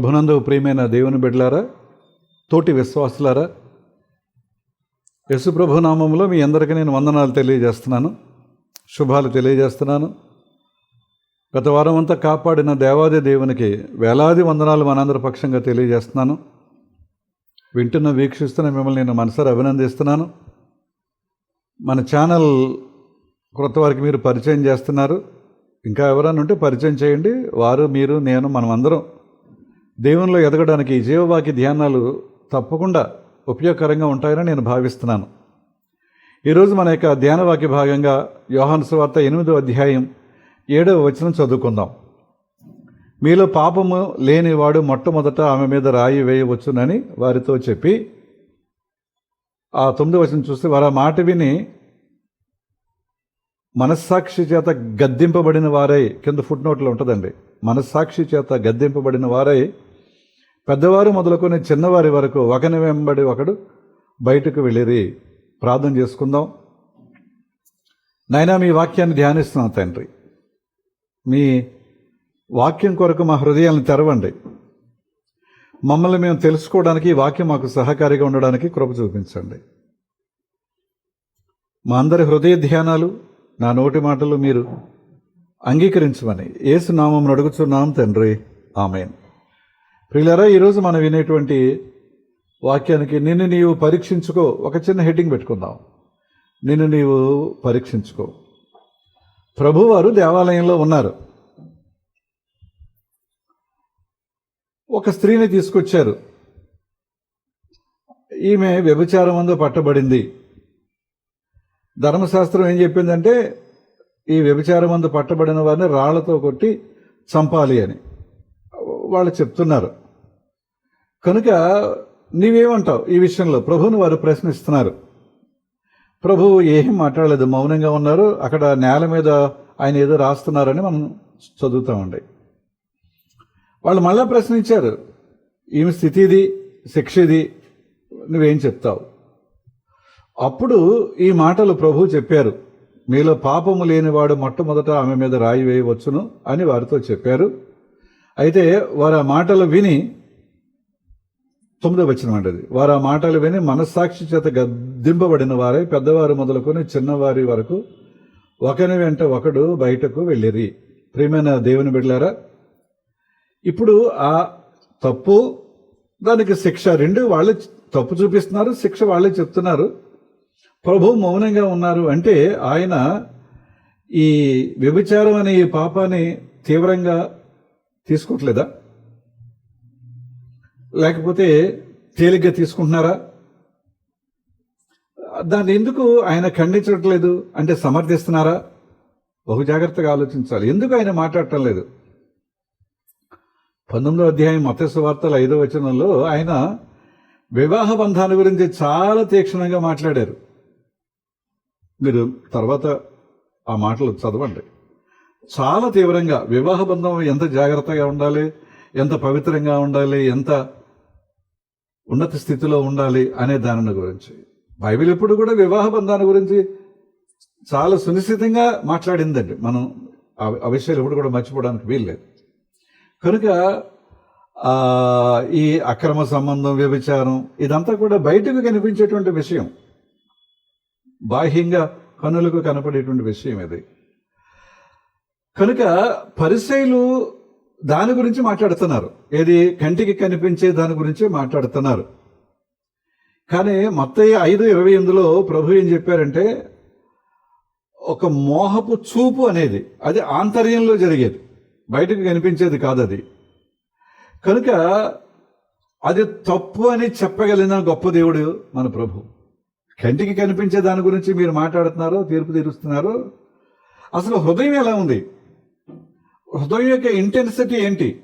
ప్రభునందు ప్రియమైన దేవుని బిడ్డలారా తోటి విశ్వాసులారా యశుప్రభు నామంలో మీ అందరికీ నేను వందనాలు తెలియజేస్తున్నాను శుభాలు తెలియజేస్తున్నాను. గత వారం అంతా కాపాడిన దేవాది దేవునికి వేలాది వందనాలు మనందరి పక్షంగా తెలియజేస్తున్నాను. వింటున్న వీక్షిస్తున్న మిమ్మల్ని నేను మనసారి అభినందిస్తున్నాను. మన ఛానల్ క్రొత్త వారికి మీరు పరిచయం చేస్తున్నారు. ఇంకా ఎవరైనా ఉంటే పరిచయం చేయండి. వారు మీరు నేను మనమందరం దేవునిలో ఎదగడానికి ఈ జీవవాక్య ధ్యానాలు తప్పకుండా ఉపయోగకరంగా ఉంటాయని నేను భావిస్తున్నాను. ఈరోజు మన యొక్క ధ్యానవాక్య భాగంగా యోహాను సువార్త ఎనిమిదో అధ్యాయం ఏడవ వచనం చదువుకుందాం. మీలో పాపము లేనివాడు మొట్టమొదట ఆమె మీద రాయి వేయవచ్చునని వారితో చెప్పి ఆ తొమ్మిది వచనం చూస్తే వారు ఆ మాట విని మనస్సాక్షి చేత గద్దింపబడిన వారై కింద ఫుట్ నోట్లో ఉంటుందండి. మనస్సాక్షి చేత గద్దింపబడిన వారై పెద్దవారు మొదలుకొని చిన్నవారి వరకు ఒకని వెంబడి ఒకడు బయటకు వెళ్ళిరి. ప్రార్థన చేసుకుందాం. నైనా మీ వాక్యాన్ని ధ్యానిస్తున్నాం తండ్రి. మీ వాక్యం కొరకు మా హృదయాలను తెరవండి. మమ్మల్ని మేము తెలుసుకోవడానికి ఈ వాక్యం మాకు సహకారిగా ఉండడానికి కృప చూపించండి. మా అందరి హృదయ ధ్యానాలు నా నోటి మాటలు మీరు అంగీకరించమని ఏసునామం అడుగుచున్నాం తండ్రి. ఆమెను. ప్రియులరా ఈరోజు మనం వినేటువంటి వాక్యానికి నిన్ను నీవు పరీక్షించుకో. ఒక చిన్న హెడ్డింగ్ పెట్టుకుందాం. నిన్ను నీవు పరీక్షించుకో. ప్రభువారు దేవాలయంలో ఉన్నారు. ఒక స్త్రీని తీసుకొచ్చారు. ఈమె వ్యభిచారం అందు పట్టబడింది. ధర్మశాస్త్రం ఏం చెప్పిందంటే ఈ వ్యభిచారం అందు పట్టబడిన వారిని రాళ్ళతో కొట్టి చంపాలి అని. వాళ్ళు చెప్తున్నారు. కనుక నీవేమంటావు ఈ విషయంలో? ప్రభువుని వారు ప్రశ్నిస్తున్నారు. ప్రభువు ఏం మాట్లాడలేదు మౌనంగా ఉన్నారు. అక్కడ నేల మీద ఆయన ఏదో రాస్తున్నారని మనం చదువుతామండి వాళ్ళు మళ్ళీ ప్రశ్నించారు ఈమె స్థితి ఇది శిక్ష ఇది నువ్వేం చెప్తావు? అప్పుడు ఈ మాటలు ప్రభు చెప్పారు. మీలో పాపము లేనివాడు మొట్టమొదట ఆమె మీద రాయి వేయవచ్చును అని వారితో చెప్పారు. అయితే వారు ఆ మాటలు విని తొమ్మిదో వచ్చిన అది. వారు ఆ మాటలు విని మనస్సాక్షి చేత గద్దింపబడిన వారే పెద్దవారు మొదలుకొని చిన్నవారి వరకు ఒకని వెంట ఒకడు బయటకు వెళ్ళిరి. ప్రియమైన దేవుని బిడ్డలారా ఇప్పుడు ఆ తప్పు దానికి శిక్ష రెండు వాళ్ళే తప్పు చూపిస్తున్నారు శిక్ష వాళ్ళే చెప్తున్నారు. ప్రభు మౌనంగా ఉన్నారు అంటే ఆయన ఈ వ్యభిచారం అనే ఈ పాపాన్ని తీవ్రంగా తీసుకోవట్లేదా? లేకపోతే తేలిగ్గా తీసుకుంటున్నారా? దాన్ని ఎందుకు ఆయన ఖండించట్లేదు? అంటే సమర్థిస్తున్నారా? బహు జాగ్రత్తగా ఆలోచించాలి. ఎందుకు ఆయన మాట్లాడటం లేదు? పంతొమ్మిదో అధ్యాయం మత్స్య వార్తల ఐదో వచనంలో ఆయన వివాహ బంధాల గురించి చాలా తీక్షణంగా మాట్లాడారు. మీరు తర్వాత ఆ మాటలు చదవండి. చాలా తీవ్రంగా వివాహ బంధం ఎంత జాగ్రత్తగా ఉండాలి? ఎంత పవిత్రంగా ఉండాలి? ఎంత ఉన్నత స్థితిలో ఉండాలి అనే దానిని గురించి. బైబిల్ ఎప్పుడు కూడా వివాహ బంధాన్ని గురించి చాలా సునిశ్చితంగా మాట్లాడిందండి. మనం ఆ విషయాలు ఎప్పుడు కూడా మర్చిపోవడానికి వీల్లేదు. కనుక ఈ అక్రమ సంబంధం వ్యభిచారం ఇదంతా కూడా బయటకు కనిపించేటువంటి విషయం. బాహ్యంగా కనులకు కనపడేటువంటి విషయం ఇది. కనుక పరిశైలు దాని గురించి మాట్లాడుతున్నారు. ఏది కంటికి కనిపించే దాని గురించి మాట్లాడుతున్నారు. కానీ మత్తయ్య ఐదు ఇరవై ఎనిమిదిలో ప్రభు ఏం చెప్పారంటే ఒక మోహపు చూపు అనేది అది ఆంతర్యంలో జరిగేది. బయటకు కనిపించేది కాదు అది కనుక అది తప్పు అని చెప్పగలిగిన గొప్ప దేవుడు మన ప్రభు. కంటికి కనిపించే దాని గురించి మీరు మాట్లాడుతున్నారు తీర్పు తీరుస్తున్నారు అసలు హృదయం ఎలా ఉంది? హృదయం యొక్క ఇంటెన్సిటీ ఏంటి?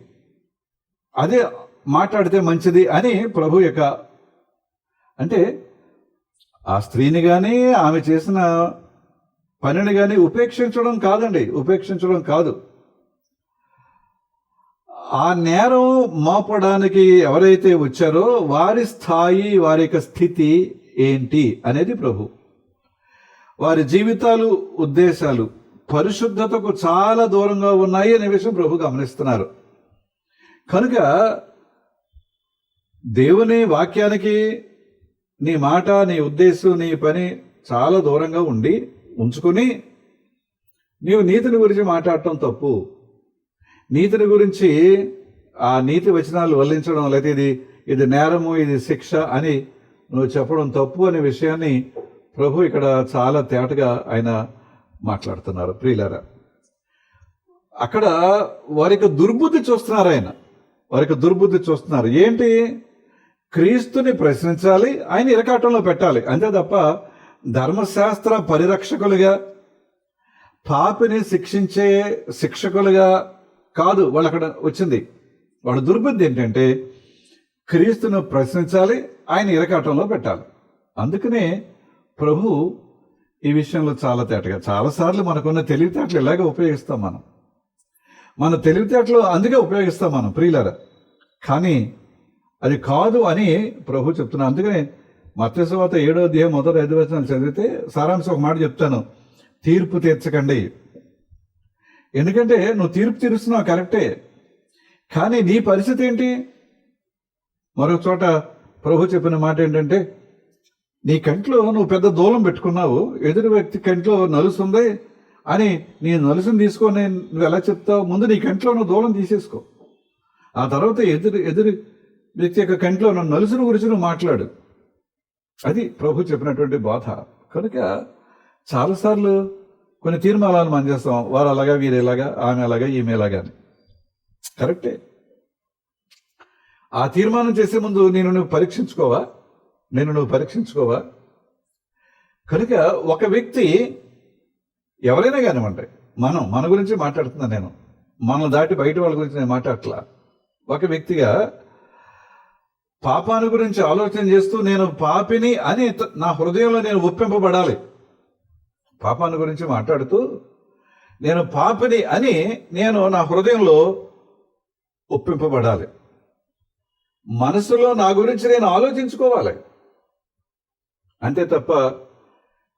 అదే మాట్లాడితే మంచిది అని ప్రభు యొక్క అంటే ఆ స్త్రీని కానీ ఆమె చేసిన పనిని కానీ ఉపేక్షించడం కాదండి. ఉపేక్షించడం కాదు. ఆ నేరం మోపడానికి ఎవరైతే వచ్చారో వారి స్థాయి వారి యొక్క స్థితి ఏంటి అనేది ప్రభు. వారి జీవితాలు ఉద్దేశాలు పరిశుద్ధతకు చాలా దూరంగా ఉన్నాయి అనే విషయం ప్రభు గమనిస్తున్నారు. కనుక దేవుని వాక్యానికి నీ మాట నీ ఉద్దేశం నీ పని చాలా దూరంగా ఉండి ఉంచుకొని నీవు నీతిని గురించి మాట్లాడటం తప్పు. నీతిని గురించి ఆ నీతి వచనాలు వల్లించడం లేదా ఇది ఇది నేరము ఇది శిక్ష అని నువ్వు చెప్పడం తప్పు అనే విషయాన్ని ప్రభు ఇక్కడ చాలా తేటగా ఆయన మాట్లాడుతున్నారు ప్రియులరా. అక్కడ వారి యొక్క దుర్బుద్ధి చూస్తున్నారు ఆయన. వారికి దుర్బుద్ధి చూస్తున్నారు. ఏంటి? క్రీస్తుని ప్రశ్నించాలి ఆయన ఇరకాటంలో పెట్టాలి. అంతే తప్ప ధర్మశాస్త్ర పరిరక్షకులుగా పాపిని శిక్షించే శిక్షకులుగా కాదు వాళ్ళు అక్కడ వచ్చింది. వాళ్ళ దుర్బుద్ధి ఏంటంటే క్రీస్తును ప్రశ్నించాలి ఆయన ఇరకాటంలో పెట్టాలి. అందుకనే ప్రభు ఈ విషయంలో చాలా తేటగా చాలాసార్లు మనకున్న తెలివితేటలు ఇలాగే ఉపయోగిస్తాం మనం. మన తెలివితేటలు అందుకే ఉపయోగిస్తాం మనం ప్రియులర. కానీ అది కాదు అని ప్రభు చెప్తున్నాను అందుకనే మత్స్యవాత ఏడో దేహం మొదటి ఐదు వచనాలు చదివితే సారాంశం ఒక మాట చెప్తాను. తీర్పు తీర్చకండి. ఎందుకంటే నువ్వు తీర్పు తీరుస్తున్నావు కరెక్టే. కానీ నీ పరిస్థితి ఏంటి? మరొక చోట ప్రభు చెప్పిన మాట ఏంటంటే నీ కంట్లో నువ్వు పెద్ద దూలం పెట్టుకున్నావు ఎదురు వ్యక్తి కంట్లో నలుసుంది అని నీ నలుసుని తీసుకొని నువ్వు ఎలా చెప్తావు? ముందు నీ కంట్లో నువ్వు దూలం తీసేసుకో. ఆ తర్వాత ఎదురు ఎదురు వ్యక్తి యొక్క కంట్లో నువ్వు నలుసుని గురించి నువ్వు మాట్లాడు. అది ప్రభు చెప్పినటువంటి బాధ. కనుక చాలాసార్లు కొన్ని తీర్మానాలు మనం చేస్తాం వారు అలాగా వీరు ఇలాగా ఆమె అలాగా ఈమె ఇలాగా అని. కరెక్టే. ఆ తీర్మానం చేసే ముందు నేను నువ్వు పరీక్షించుకోవా? నేను నువ్వు పరీక్షించుకోవా? కనుక ఒక వ్యక్తి ఎవరైనా కానివ్వండి మనం మన గురించి మాట్లాడుతున్నా నేను మనం దాటి బయట వాళ్ళ గురించి నేను మాట్లాడట్లా. ఒక వ్యక్తిగా పాపాన్ని గురించి ఆలోచన చేస్తూ నేను పాపిని అని నా హృదయంలో నేను ఒప్పింపబడాలి. పాపాన్ని గురించి మాట్లాడుతూ నేను పాపిని అని నేను నా హృదయంలో ఒప్పింపబడాలి. మనసులో నా గురించి నేను ఆలోచించుకోవాలి. అంతే తప్ప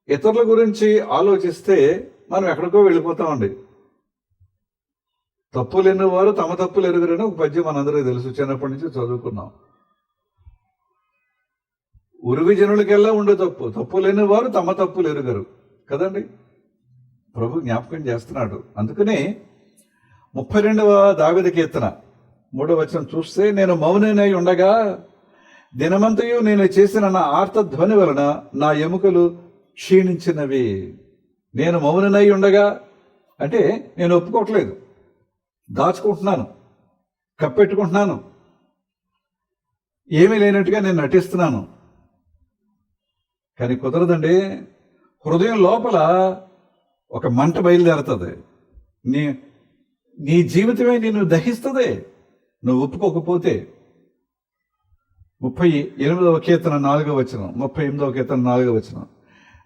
ఇతరుల గురించి ఆలోచిస్తే మనం ఎక్కడికో వెళ్ళిపోతామండి. తప్పులు ఎన్నువారు తమ తప్పులు ఎరుగురని ఒక పద్యం మనందరికీ తెలుసు. చిన్నప్పటి నుంచి చదువుకున్నాం. ఉరివి జనులకెల్లా ఉండే తప్పు. తప్పు లేని వారు తమ తప్పులు ఎరుగరు కదండి? ప్రభు జ్ఞాపకం చేస్తున్నాడు. అందుకనే ముప్పై రెండవ దావిద కీర్తన మూడవ వచనం చూస్తే నేను మౌననై ఉండగా దినమంతయు నేను చేసిన నా ఆర్తధ్వని వలన నా ఎముకలు క్షీణించినవి. నేను మౌననై ఉండగా అంటే నేను ఒప్పుకోవట్లేదు. దాచుకుంటున్నాను. కప్పెట్టుకుంటున్నాను. ఏమీ లేనట్టుగా నేను నటిస్తున్నాను. కానీ కుదరదండి. హృదయం లోపల ఒక మంట బయలుదేరుతుంది. నీ నీ జీవితమే నిన్ను దహిస్తుంది. నువ్వు ఒప్పుకోకపోతే. ముప్పై ఎనిమిదవ కీర్తన నాలుగవ వచనం. ముప్పై ఎనిమిదవ కీర్తన నాలుగవ వచనం.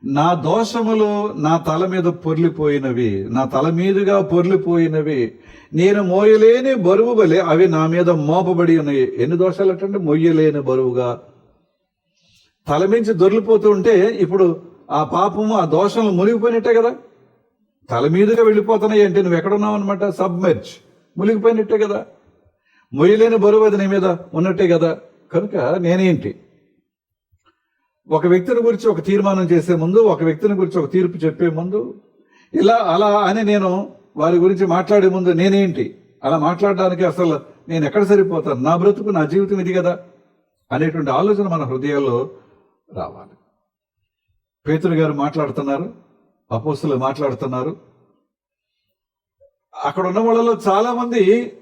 నా దోషములు నా తల మీద పొర్లిపోయినవి నా తల మీదుగా పొర్లిపోయినవి నేను మోయలేని బరువు వలె అవి నా మీద మోపబడి ఉన్నాయి. ఎన్ని దోషాలు అంటే మొయ్యలేని బరువుగా. తల మించి దొర్లిపోతూ ఉంటే ఇప్పుడు ఆ పాపము ఆ దోషంలో మునిగిపోయినట్టే కదా. తల మీదుగా వెళ్ళిపోతున్నాయి అంటే నువ్వు ఎక్కడున్నావు అనమాట సబ్మెర్జ్. మునిగిపోయినట్టే కదా. మొయ్యలేని బరువు అది నీ మీద ఉన్నట్టే కదా. కనుక నేనేంటి? ఒక వ్యక్తిని గురించి ఒక తీర్మానం చేసే ముందు ఒక వ్యక్తిని గురించి ఒక తీర్పు చెప్పే ముందు ఇలా అలా అని నేను వారి గురించి మాట్లాడే ముందు నేనేంటి? అలా మాట్లాడడానికి అసలు నేను ఎక్కడ సరిపోతాను? నా బ్రతుకు నా జీవితం ఇది కదా? అనేటువంటి ఆలోచన మన హృదయాల్లో రావాలి. పేతురు గారు మాట్లాడుతున్నారు అపోస్తులు మాట్లాడుతున్నారు. అక్కడ ఉన్న వాళ్ళలో చాలామంది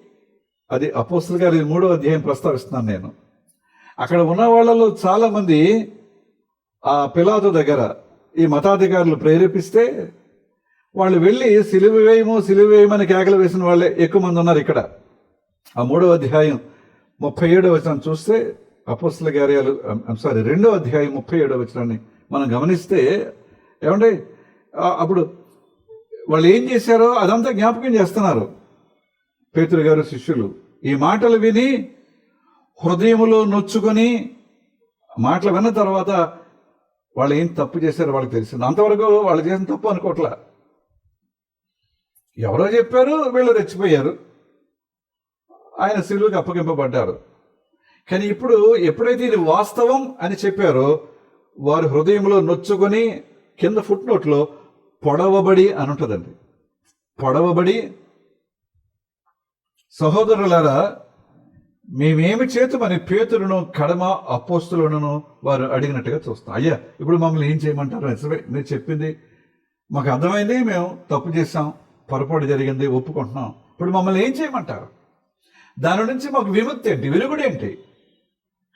అది అపోస్తులు గారి మూడో అధ్యాయం ప్రస్తావిస్తున్నాను నేను. అక్కడ ఉన్న వాళ్ళలో చాలామంది ఆ పిలాదు దగ్గర ఈ మతాధికారులు ప్రేరేపిస్తే వాళ్ళు వెళ్ళి సిలువ వేయము సిలువ వేయమని కేకలు వేసిన వాళ్ళే ఎక్కువ మంది ఉన్నారు ఇక్కడ. ఆ మూడో అధ్యాయం ముప్పై ఏడో వచనం చూస్తే అపోస్తుల కార్యాలు సారీ రెండో అధ్యాయం ముప్పై ఏడో వచనాన్ని మనం గమనిస్తే ఏమంటే అప్పుడు వాళ్ళు ఏం చేశారో అదంతా జ్ఞాపకం చేస్తున్నారు. పేతురు గారు శిష్యులు ఈ మాటలు విని హృదయంలో నొచ్చుకొని మాటలు విన్న తర్వాత వాళ్ళు ఏం తప్పు చేశారో వాళ్ళకి తెలిసింది. అంతవరకు వాళ్ళు చేసిన తప్పు అనుకోట్లా. ఎవరో చెప్పారు వీళ్ళు రెచ్చిపోయారు. ఆయన శిలువుకి అప్పగింపబడ్డారు. కానీ ఇప్పుడు ఎప్పుడైతే ఇది వాస్తవం అని చెప్పారో వారి హృదయంలో నొచ్చుకొని కింద ఫుట్ నోట్లో పొడవబడి అని ఉంటుందండి. పొడవబడి సహోదరులారా మేమేమి చేతుమని పేతులను కడమ అపోస్తులను వారు అడిగినట్టుగా చూస్తాం. అయ్యా ఇప్పుడు మమ్మల్ని ఏం చేయమంటారు? నిజమే మీరు చెప్పింది మాకు అర్థమైంది మేము తప్పు చేసాం పొరపాటు జరిగింది ఒప్పుకుంటున్నాం. ఇప్పుడు మమ్మల్ని ఏం చేయమంటారు? దాని నుంచి మాకు విముక్తి ఏంటి? వెలుగుడు ఏంటి?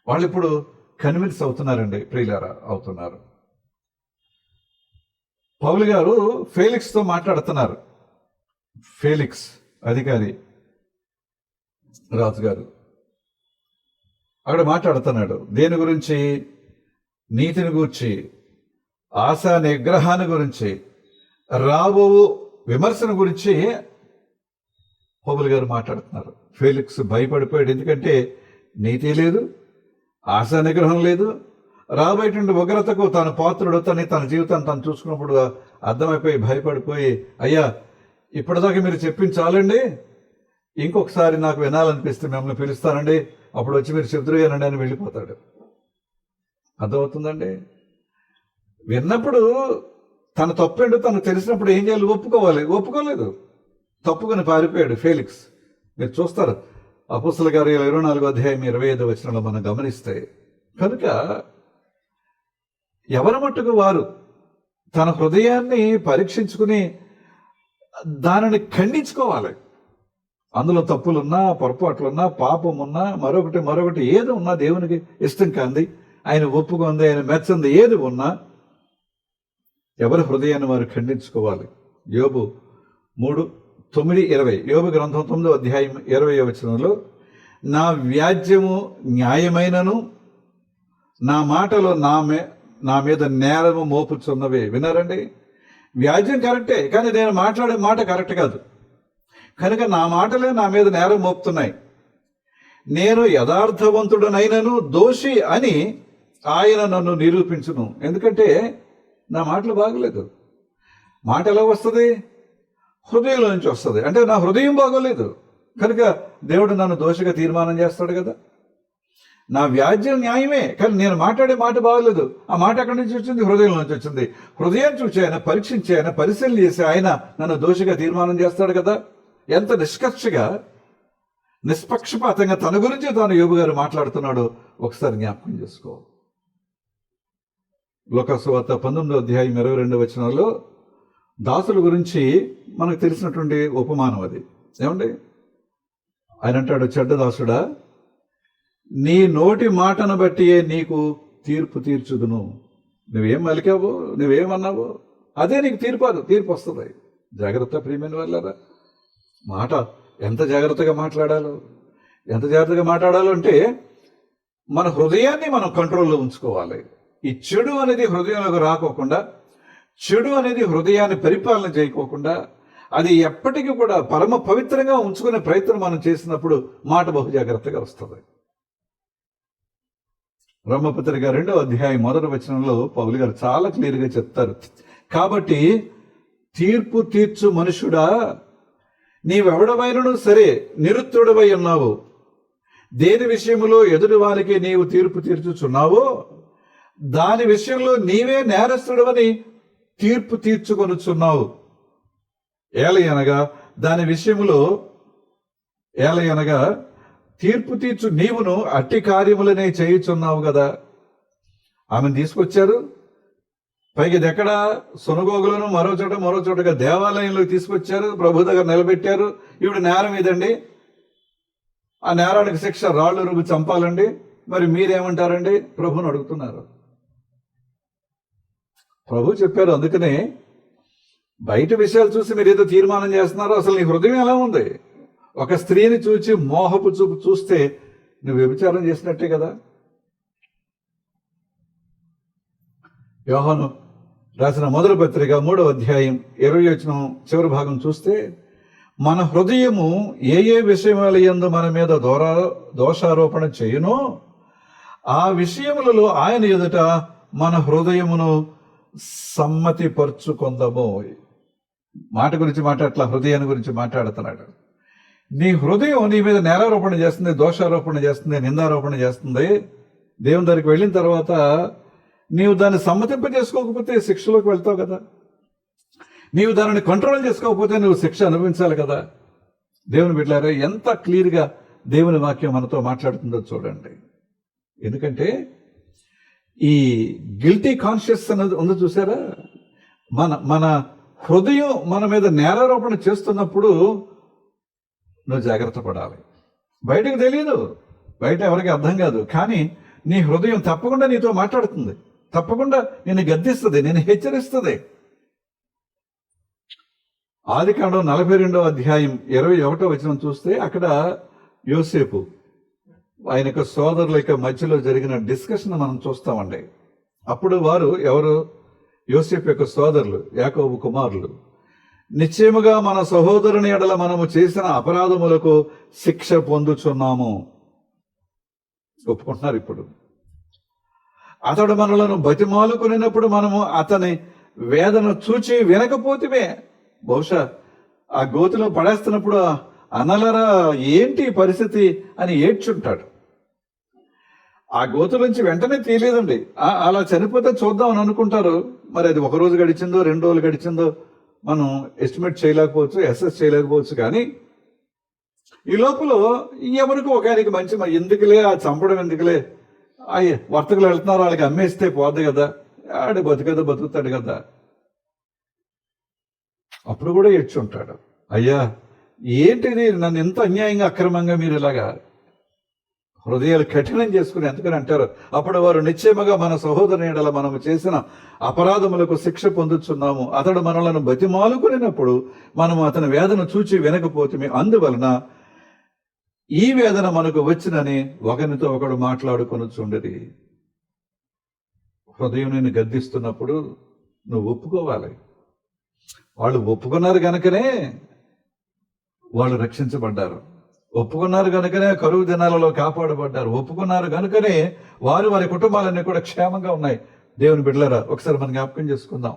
వాళ్ళు ఇప్పుడు కన్విన్స్ అవుతున్నారండి ప్రియులారా అవుతున్నారు. పౌలు గారు ఫేలిక్స్తో మాట్లాడుతున్నారు. ఫేలిక్స్ అధికారి రాజు గారు అక్కడ మాట్లాడుతున్నాడు. దేని గురించి? నీతిని గూర్చి ఆశా నిగ్రహాన్ని గురించి రాబో విమర్శన గురించి పౌలు గారు మాట్లాడుతున్నారు. ఫెలిక్స్ భయపడిపోయాడు. ఎందుకంటే నీతి లేదు ఆశా నిగ్రహం లేదు. రాబోయేటువంటి ఉగ్రతకు తన పాత్రుడు తన తన జీవితాన్ని తను చూసుకున్నప్పుడు అర్థమైపోయి భయపడిపోయి అయ్యా ఇప్పటిదాకా మీరు చెప్పించాలండి ఇంకొకసారి నాకు వినాలనిపిస్తే మిమ్మల్ని పిలుస్తానండి. అప్పుడు వచ్చి మీరు శత్రుగానండి అని వెళ్ళిపోతాడు. అర్థమవుతుందండి? విన్నప్పుడు తన తప్పేంటో తను తెలిసినప్పుడు ఏం చేయాలి? ఒప్పుకోవాలి. ఒప్పుకోలేదు. తప్పుకొని పారిపోయాడు ఫేలిక్స్. మీరు చూస్తారు అపుస్తుల గారు ఇరవై నాలుగో అధ్యాయం ఇరవై ఐదు వచనంలో మనం గమనిస్తే కనుక ఎవరి మట్టుకు వారు తన హృదయాన్ని పరీక్షించుకుని దానిని ఖండించుకోవాలి. అందులో తప్పులున్నా పొరపాట్లున్నా పాపం ఉన్నా మరొకటి మరొకటి ఏది ఉన్నా దేవునికి ఇష్టం కాంది. ఆయన ఒప్పుకుంది ఆయన మెచ్చంది ఏది ఉన్నా ఎవరి హృదయాన్ని వారు ఖండించుకోవాలి. యోబు మూడు తొమ్మిది ఇరవై. యోబు గ్రంథం తొమ్మిదో అధ్యాయం ఇరవై వచనంలో నా వ్యాజ్యము న్యాయమైనను నా మాటలో నా మే నా మీద నేరము మోపుచున్నవే. విన్నారండి? వ్యాజ్యం కరెక్టే కానీ నేను మాట్లాడే మాట కరెక్ట్ కాదు. కనుక నా మాటలే నా మీద నేరం మోపుతున్నాయి. నేను యథార్థవంతుడనైనను దోషి అని ఆయన నన్ను నిరూపించును. ఎందుకంటే నా మాటలు బాగలేదు. మాట ఎలా వస్తుంది? హృదయంలో నుంచి వస్తుంది. అంటే నా హృదయం బాగోలేదు. కనుక దేవుడు నన్ను దోషిగా తీర్మానం చేస్తాడు కదా. నా వ్యాజ్యం న్యాయమే. కానీ నేను మాట్లాడే మాట బాగలేదు. ఆ మాట ఎక్కడి నుంచి వచ్చింది? హృదయం నుంచి వచ్చింది. హృదయం చూసి ఆయన పరీక్షించి ఆయన పరిశీలన చేసి ఆయన నన్ను దోషిగా తీర్మానం చేస్తాడు కదా. ఎంత నిష్కర్షగా నిష్పక్షపాతంగా తన గురించి తాను యోబు గారు మాట్లాడుతున్నాడో ఒకసారి జ్ఞాపకం చేసుకో. లోకసువార్త పంతొమ్మిదో అధ్యాయం ఇరవై రెండు వచనంలో దాసుల గురించి మనకు తెలిసినటువంటి ఉపమానం అది. ఏమండి? ఆయన అంటాడు చెడ్డ దాసుడా నీ నోటి మాటను బట్టియే నీకు తీర్పు తీర్చుదును. నువ్వేం మలికావో నువ్వేమన్నావో అదే నీకు తీర్పు తీర్పు వస్తుంది. జాగ్రత్త ప్రియమైన వాళ్ళరా మాట ఎంత జాగ్రత్తగా మాట్లాడాలో? ఎంత జాగ్రత్తగా మాట్లాడాలో అంటే మన హృదయాన్ని మనం కంట్రోల్లో ఉంచుకోవాలి. ఈ చెడు అనేది హృదయంలోకి రాకోకుండా చెడు అనేది హృదయాన్ని పరిపాలన చేయకోకుండా అది ఎప్పటికీ కూడా పరమ పవిత్రంగా ఉంచుకునే ప్రయత్నం మనం చేసినప్పుడు మాట బహు జాగ్రత్తగా వస్తుంది. బ్రహ్మపత్రిక రెండో అధ్యాయం మొదటి వచనంలో పౌలు గారు చాలా క్లియర్గా చెప్తారు. కాబట్టి తీర్పు తీర్చు మనుషుడా నీవెవడమైనను సరే నిరుత్తుడవై ఉన్నావు. దేని విషయంలో ఎదుటి వారికి నీవు తీర్పు తీర్చుచున్నావో దాని విషయంలో నీవే నేరస్తుడవని తీర్పు తీర్చుకొనుచున్నావు. ఏలయనగా దాని విషయంలో ఏలయనగా తీర్పు తీర్చు నీవును అట్టి కార్యములనే చేయుచున్నావు కదా ఆమెను తీసుకొచ్చారు. పైకి ఇది ఎక్కడ? సునగోగులను మరో చోట మరో చోటగా దేవాలయంలో తీసుకొచ్చారు. ప్రభు దగ్గర నిలబెట్టారు. ఈవిడ నేరం ఇదండి. ఆ నేరానికి శిక్ష రాళ్ళు రుగు చంపాలండి. మరి మీరేమంటారండి? ప్రభుని అడుగుతున్నారు. ప్రభు చెప్పారు అందుకనే బయట విషయాలు చూసి మీరు ఏదో తీర్మానం చేస్తున్నారో అసలు నీ హృదయం ఎలా ఉంది? ఒక స్త్రీని చూచి మోహపు చూపు చూస్తే నువ్వు వ్యభిచారం చేసినట్టే కదా? యోహను రాసిన మొదటి పత్రిక మూడవ అధ్యాయం ఇరవై వచ్చిన చివరి భాగం చూస్తే మన హృదయము ఏ ఏ విషయముల ఎందు మన మీద దోరా దోషారోపణ చేయునో ఆ విషయములలో ఆయన ఎదుట మన హృదయమును సమ్మతి పరుచుకొందము మాట గురించి మాట్లాడట్లా హృదయాన్ని గురించి మాట్లాడుతున్నాడు. నీ హృదయం నీ మీద నేరారోపణ చేస్తుంది దోషారోపణ చేస్తుంది నిందారోపణ చేస్తుంది. దేవుని దగ్గరికి వెళ్ళిన తర్వాత నీవు దాన్ని సమ్మతింపజేసుకోకపోతే శిక్షలోకి వెళ్తావు కదా. నీవు దానిని కంట్రోల్ చేసుకోకపోతే నువ్వు శిక్ష అనుభవించాలి కదా. దేవుని బిడ్డారా ఎంత క్లియర్గా దేవుని వాక్యం మనతో మాట్లాడుతుందో చూడండి. ఎందుకంటే ఈ గిల్టీ కాన్షియస్ అన్నది ఉంది చూసారా? మన మన హృదయం మన మీద నేరారోపణ చేస్తున్నప్పుడు నువ్వు జాగ్రత్త పడాలి. బయటకు తెలియదు బయట ఎవరికి అర్థం కాదు. కానీ నీ హృదయం తప్పకుండా నీతో మాట్లాడుతుంది. తప్పకుండా నిన్ను గద్దిస్తుంది నేను హెచ్చరిస్తుంది. ఆది కాండం నలభై రెండవ అధ్యాయం ఇరవై ఒకటో వచనం చూస్తే అక్కడ యోసేపు ఆయన యొక్క సోదరుల యొక్క మధ్యలో జరిగిన డిస్కషన్ మనం చూస్తామండి. అప్పుడు వారు ఎవరు? యోసేపు యొక్క సోదరులు యాకోబు కుమారులు. నిశ్చయముగా మన సహోదరుని ఎడల మనము చేసిన అపరాధములకు శిక్ష పొందుచున్నాము. ఒప్పుకుంటున్నారు ఇప్పుడు. అతడు మనలను బతిమాలుకునినప్పుడు మనము అతని వేదన చూచి వినకపోతివే బహుశా ఆ గోతిలో పడేస్తున్నప్పుడు అనలరా ఏంటి పరిస్థితి అని ఏడ్చుంటాడు. ఆ గోతు నుంచి వెంటనే తీయలేదండి. అలా చనిపోతే చూద్దాం అని అనుకుంటారు. మరి అది ఒక రోజు గడిచిందో రెండు రోజులు గడిచిందో మనం ఎస్టిమేట్ చేయలేకపోవచ్చు ఎస్ఎస్ చేయలేకపోవచ్చు కానీ ఈ లోపల ఎవరికి ఒక ఆయనకి మంచి ఎందుకులే ఆ చంపడం ఎందుకులే వర్తకులు వెళ్తున్నారు వాళ్ళకి అమ్మేస్తే పోద్ది కదా. ఆడు బతుకదా బతుకుతాడు కదా. అప్పుడు కూడా ఏడ్చుంటాడు అయ్యా ఏంటిది నన్ను ఎంత అన్యాయంగా అక్రమంగా మీరు ఇలాగా హృదయాలు కఠినం చేసుకుని ఎందుకని అంటారు? అప్పుడు వారు నిశ్చయముగా మన సహోదరుని మనము చేసిన అపరాధములకు శిక్ష పొందుతున్నాము అతడు మనలను బతిమాలుకునినప్పుడు మనము అతని వేదన చూచి వినకపోతే అందువలన ఈ వేదన మనకు వచ్చినని ఒకరితో ఒకడు మాట్లాడుకొని మాట్లాడుకొనుచుండేది. హృదయం నేను గద్దిస్తున్నప్పుడు నువ్వు ఒప్పుకోవాలి. వాళ్ళు ఒప్పుకున్నారు కనుకనే వాళ్ళు రక్షించబడ్డారు. ఒప్పుకున్నారు కనుకనే కరువు దినాలలో కాపాడబడ్డారు. ఒప్పుకున్నారు కనుకనే వారు వారి కుటుంబాలన్నీ కూడా క్షేమంగా ఉన్నాయి. దేవుని బిడ్డలరా ఒకసారి మనం జ్ఞాపకం చేసుకుందాం.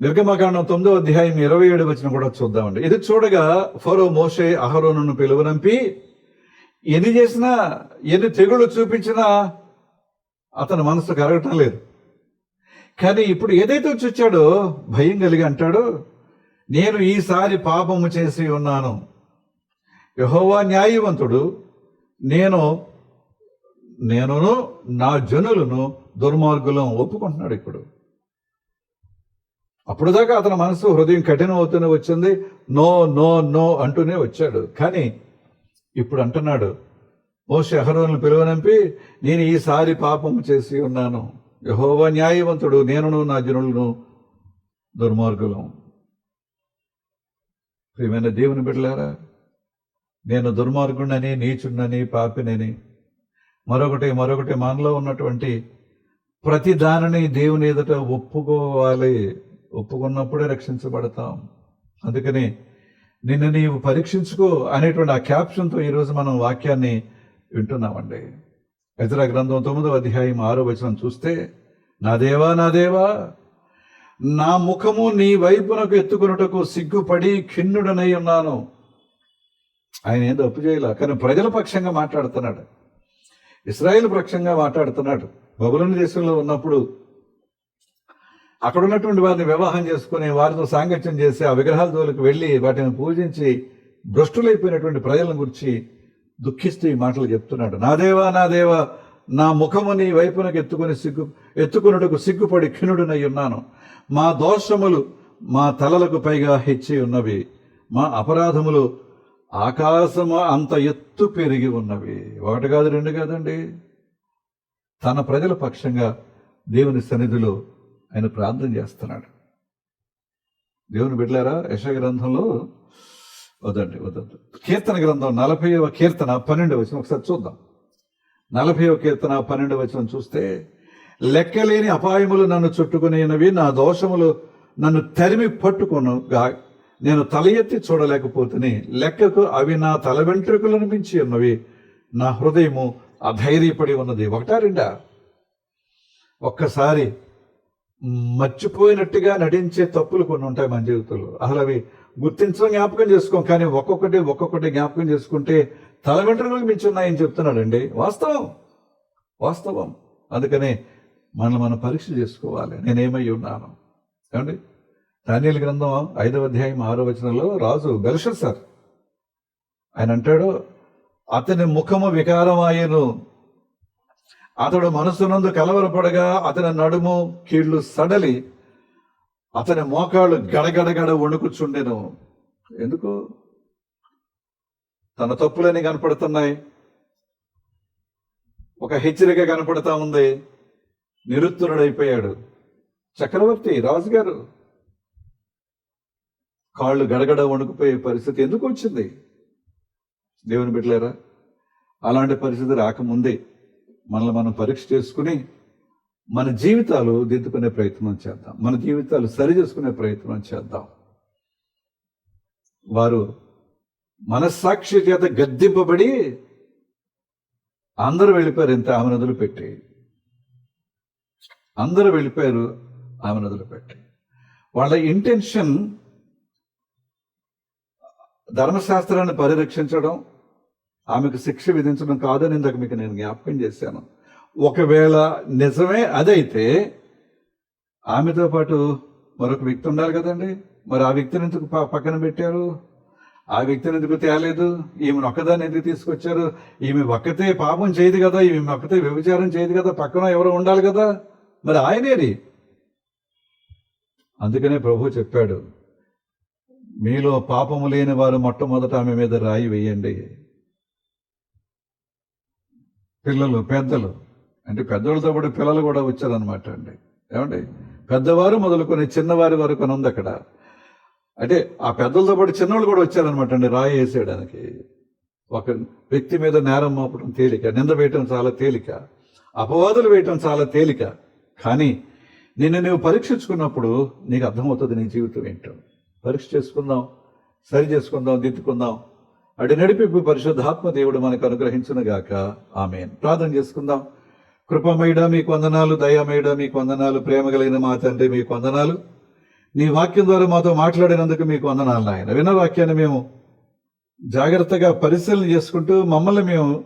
నిర్గమకాండం తొమ్మిదో అధ్యాయం ఇరవై ఏడు వచ్చిన కూడా చూద్దామండి. ఇది చూడగా ఫరో మోషే అహరోను పిలువనంపి ఎన్ని చేసినా ఎన్ని తెగుళ్ళు చూపించినా అతని మనసు కరగటం లేదు. కానీ ఇప్పుడు ఏదైతే చూచాడో భయం కలిగి అంటాడు నేను ఈసారి పాపము చేసి ఉన్నాను. యహోవా న్యాయవంతుడు నేను నేనును నా జనులను దుర్మార్గులం ఒప్పుకుంటున్నాడు ఇప్పుడు. అప్పుడు దాకా అతని మనసు హృదయం కఠినం అవుతూనే వచ్చింది. నో నో నో అంటూనే వచ్చాడు. కానీ ఇప్పుడు అంటున్నాడు మోషే అహరోను పిలువనంపి నేను ఈసారి పాపం చేసి ఉన్నాను. యహోవ న్యాయవంతుడు నేనును నా జనులను దుర్మార్గులం. ప్రియమైన దేవుని బిడ్డలారా నేను దుర్మార్గుణ్ణని నీచుణ్ణని పాపినని మరొకటి మరొకటి మనలో ఉన్నటువంటి ప్రతి దానిని దేవుని ఎదుట ఒప్పుకోవాలి. ఒప్పుకున్నప్పుడే రక్షించబడతాం. అందుకని నిన్ను నీవు పరీక్షించుకో అనేటువంటి ఆ క్యాప్షన్తో ఈరోజు మనం వాక్యాన్ని వింటున్నామండి. ఎదుర గ్రంథం తొమ్మిదో అధ్యాయం ఆరో వచనం చూస్తే నా దేవా నా దేవా నా ముఖము నీ వైపునకు ఎత్తుకున్నటకు సిగ్గుపడి ఖిన్నుడనై ఉన్నాను. ఆయన ఏం తప్పు చేయలే కానీ ప్రజల పక్షంగా మాట్లాడుతున్నాడు. ఇస్రాయేల్ పక్షంగా మాట్లాడుతున్నాడు. బబులని దేశంలో ఉన్నప్పుడు అక్కడ ఉన్నటువంటి వారిని వివాహం చేసుకుని వారితో సాంగత్యం చేసి ఆ విగ్రహాల జోలికి వెళ్ళి వాటిని పూజించి భ్రష్టులైపోయినటువంటి ప్రజలను గురించి దుఃఖిస్తూ ఈ మాటలు చెప్తున్నాడు. నా దేవా నా దేవా నా ముఖము నీ వైపునకు ఎత్తుకుని సిగ్గు ఎత్తుకున్నట్టుకు సిగ్గుపడి ఖినుడునై ఉన్నాను. మా దోషములు మా తలలకు పైగా హెచ్చి ఉన్నవి. మా అపరాధములు ఆకాశము అంత ఎత్తు పెరిగి ఉన్నవి. ఒకటి కాదు రెండు కాదండి. తన ప్రజల పక్షంగా దేవుని సన్నిధిలో ఆయన ప్రార్థన చేస్తున్నాడు. దేవుని బిడ్డలారా యశ గ్రంథంలో వద్దండి వద్దద్దు కీర్తన గ్రంథం నలభైవ కీర్తన పన్నెండు వచ్చిన ఒకసారి చూద్దాం. నలభైవ కీర్తన పన్నెండు వచ్చిన చూస్తే లెక్కలేని అపాయములు నన్ను చుట్టుకునేవి నా దోషములు నన్ను తరిమి పట్టుకును గా- నేను తల ఎత్తి చూడలేకపోతుని లెక్కకు అవి నా తల వెంట్రుకలను మించి ఉన్నవి నా హృదయము అధైర్యపడి ఉన్నది. ఒకటా రెండా? ఒక్కసారి మర్చిపోయినట్టుగా నటించే తప్పులు కొన్ని ఉంటాయి మన జీవితంలో. అసలు అవి గుర్తించడం జ్ఞాపకం చేసుకోం కానీ ఒక్కొక్కటి ఒక్కొక్కటి జ్ఞాపకం చేసుకుంటే తల వెంట్రుకలకు మించి ఉన్నాయని చెప్తున్నాడండి. వాస్తవం. వాస్తవం. అందుకనే మనల్ని మనం పరీక్ష చేసుకోవాలి. నేనేమై ఉన్నాను? ఏమండి? ధాన్యాల గ్రంథం ఐదవ అధ్యాయం ఆరో వచనంలో రాజు బెల్షస్సార్ ఆయన అంటాడు అతని ముఖము వికారమాయను అతడు మనసునందు కలవరపడగా అతని నడుము కీళ్ళు సడలి అతని మోకాళ్ళు గడగడగడ వణుకుచుండెను. ఎందుకు? తన తప్పులని కనపడుతున్నాయి. ఒక హెచ్చరిక కనపడతా ఉంది. నిరుత్తరుడైపోయాడు. చక్రవర్తి రాజుగారు. కాళ్ళు గడగడ వణుకుపోయే పరిస్థితి ఎందుకు వచ్చింది? దేవుని బిడ్డలేరా అలాంటి పరిస్థితి రాకముందే మనల్ని మనం పరీక్ష చేసుకుని మన జీవితాలు దిద్దుకునే ప్రయత్నం చేద్దాం. మన జీవితాలు సరి చేసుకునే ప్రయత్నం చేద్దాం. వారు మనస్సాక్షి చేత గద్దింపబడి అందరూ వెళ్ళిపోయారు. ఇంత ఆమె నదులు పెట్టి అందరూ వెళ్ళిపోయారు ఆమె నదులు పెట్టి వాళ్ళ ఇంటెన్షన్ ధర్మశాస్త్రాన్ని పరిరక్షించడం ఆమెకు శిక్ష విధించడం కాదని ఇందాక మీకు నేను జ్ఞాపకం చేశాను. ఒకవేళ నిజమే అదైతే ఆమెతో పాటు మరొక వ్యక్తి ఉండాలి కదండి. మరి ఆ వ్యక్తిని ఎందుకు ప- పక్కన పెట్టారు? ఆ వ్యక్తిని ఎందుకు తేలేదు? ఈమెను ఒక్కదాన్ని ఎందుకు తీసుకొచ్చారు? ఈమె ఒక్కతే పాపం చేయదు కదా ఈమె ఒక్కతే వ్యభిచారం చేయదు కదా పక్కన ఎవరో ఉండాలి కదా. మరి ఆయనేది? అందుకనే ప్రభు చెప్పాడు మీలో పాపము లేని వారు మొట్టమొదట ఆమె మీద రాయి వేయండి. పిల్లలు పెద్దలు. అంటే పెద్దోళ్ళతో పాటు పిల్లలు కూడా వచ్చారనమాట అండి. ఏమండి? పెద్దవారు మొదలుకొని చిన్నవారి వరకు అని ఉంది అక్కడ. అంటే ఆ పెద్దలతో పాటు చిన్నవాళ్ళు కూడా వచ్చారనమాట అండి రాయి వేసేయడానికి. ఒక వ్యక్తి మీద నేరం మోపడం తేలిక నింద వేయటం చాలా తేలిక అపవాదులు వేయటం చాలా తేలిక. కానీ నిన్ను నువ్వు పరీక్షించుకున్నప్పుడు నీకు అర్థమవుతుంది నీ జీవితం ఏంటో. పరీక్ష చేసుకుందాం సరి చేసుకుందాం దిద్దుకుందాం. అడి నడిపి పరిశుద్ధాత్మ దేవుడు మనకు అనుగ్రహించిన గాక. ఆమె ప్రార్థన చేసుకుందాం. కృపమేడ మీకు వందనాలు. దయామేడ మీకు వందనాలు. ప్రేమ కలిగిన మా తండ్రి మీకు వందనాలు. నీ వాక్యం ద్వారా మాతో మాట్లాడినందుకు మీకు వందనాలు నాయన. విన్న వాక్యాన్ని మేము జాగ్రత్తగా పరిశీలన చేసుకుంటూ మమ్మల్ని మేము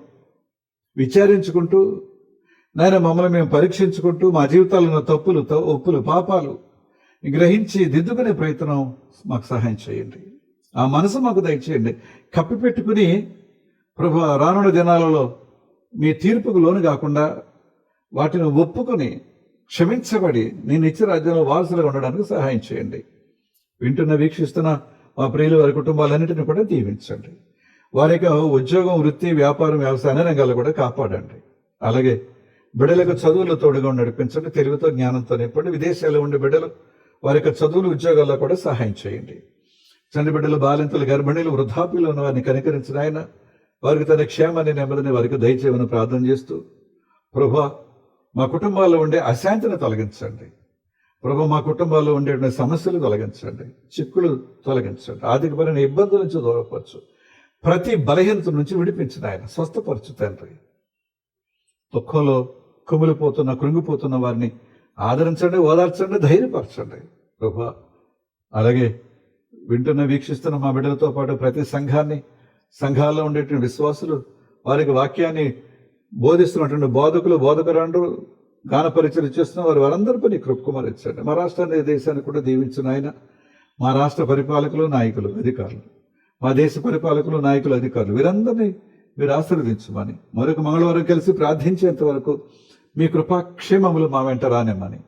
విచారించుకుంటూ నాయన మమ్మల్ని మేము పరీక్షించుకుంటూ మా జీవితాల్లో ఉన్న తప్పులు త- ఒప్పులు పాపాలు గ్రహించి దిద్దుకునే ప్రయత్నం మాకు సహాయం చేయండి. ఆ మనసు మాకు దయచేయండి. కప్పిపెట్టుకుని ప్రభు రానున్న దినాలలో మీ తీర్పుకు లోను కాకుండా వాటిని ఒప్పుకొని క్షమించబడి నేను ఇచ్చే రాజ్యంలో వారసులుగా ఉండడానికి సహాయం చేయండి. వింటున్న వీక్షిస్తున్న మా ప్రియులు వారి కుటుంబాలన్నింటినీ కూడా దీవించండి. వారి యొక్క ఉద్యోగం వృత్తి వ్యాపారం వ్యవసాయ అన్ని రంగాల్లో కూడా కాపాడండి. అలాగే బిడ్డలకు చదువులు తోడుగా నడిపించండి. తెలివితో జ్ఞానంతో నింపండి. విదేశాల్లో ఉండే బిడ్డలు వారి యొక్క చదువులు ఉద్యోగాల్లో కూడా సహాయం చేయండి. చండబిడ్డలు బాలింతలు గర్భిణీలు వృద్ధాప్యులు ఉన్న వారిని కనికరించిన ఆయన వారికి తన క్షేమాన్ని నెమ్మదిని వారికి దయచేయమని ప్రార్థన చేస్తూ ప్రభా మా కుటుంబాల్లో ఉండే అశాంతిని తొలగించండి. ప్రభు మా కుటుంబాల్లో ఉండే సమస్యలు తొలగించండి. చిక్కులు తొలగించండి. ఆర్థికపరమైన ఇబ్బందుల నుంచి దూరపరచు. ప్రతి బలహీనత నుంచి విడిపించిన ఆయన. స్వస్థపరచు తండ్రి. దుఃఖంలో కుమిలిపోతున్న కృంగిపోతున్న వారిని ఆదరించండి ఓదార్చండి ధైర్యపరచండి. ప్రభా అలాగే వింటున్న వీక్షిస్తున్న మా బిడ్డలతో పాటు ప్రతి సంఘాన్ని సంఘాల్లో ఉండేటువంటి విశ్వాసులు వారికి వాక్యాన్ని బోధిస్తున్నటువంటి బోధకులు బోధకురాండు గాన చేస్తున్న వారు వారందరిపై నీ ఇచ్చాడు మా రాష్ట్రాన్ని దేశాన్ని కూడా దీవించిన ఆయన మా రాష్ట్ర పరిపాలకులు నాయకులు అధికారులు. మా దేశ పరిపాలకులు నాయకులు అధికారులు వీరందరినీ మీరు ఆశీర్వదించమని మరొక మంగళవారం కలిసి ప్రార్థించేంత వరకు మీ కృపాక్షేమములు మా వెంట రానిమ్మని.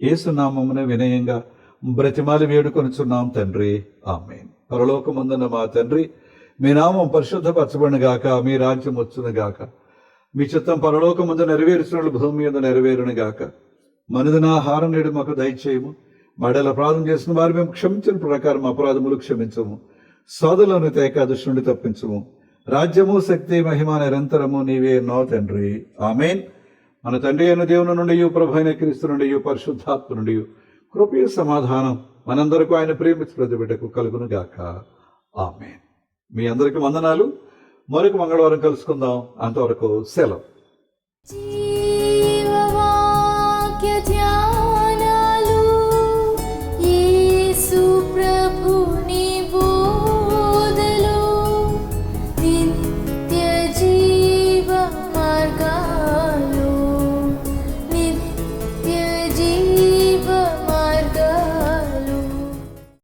ఏసునామమున వినయంగా బ్రతిమాలి వేడుకొనుచున్నాం తండ్రి. ఆమె పరలోకమందున మా తండ్రి మీ నామం పరిశుద్ధపరచబడిన గాక మీ రాజ్యం వచ్చును గాక. మీ చిత్తం పరలోకమందు నెరవేర్చినట్లు భూమి మీద నెరవేరును గాక. మనుదినాహారం నేడు మాకు దయచేయము. మడల అపరాధం చేసిన వారు మేము క్షమించిన ప్రకారం అపరాధములు క్షమించము. సోదరులను తేక నుండి తప్పించము. రాజ్యము శక్తి మహిమ నిరంతరము నీవే నో తండ్రి. ఆమెన్. మన తండ్రి అయిన దేవుని నుండి ప్రభు అయిన క్రీస్తు నుండి పరిశుద్ధాత్మ నుండి కృపయ సమాధానం మనందరకు ఆయన ప్రేమించి ప్రతిబిడ్డకు కలుగును గాక మీ అందరికి వందనాలు. మరొక మంగళవారం కలుసుకుందాం. అంతవరకు సెలవు.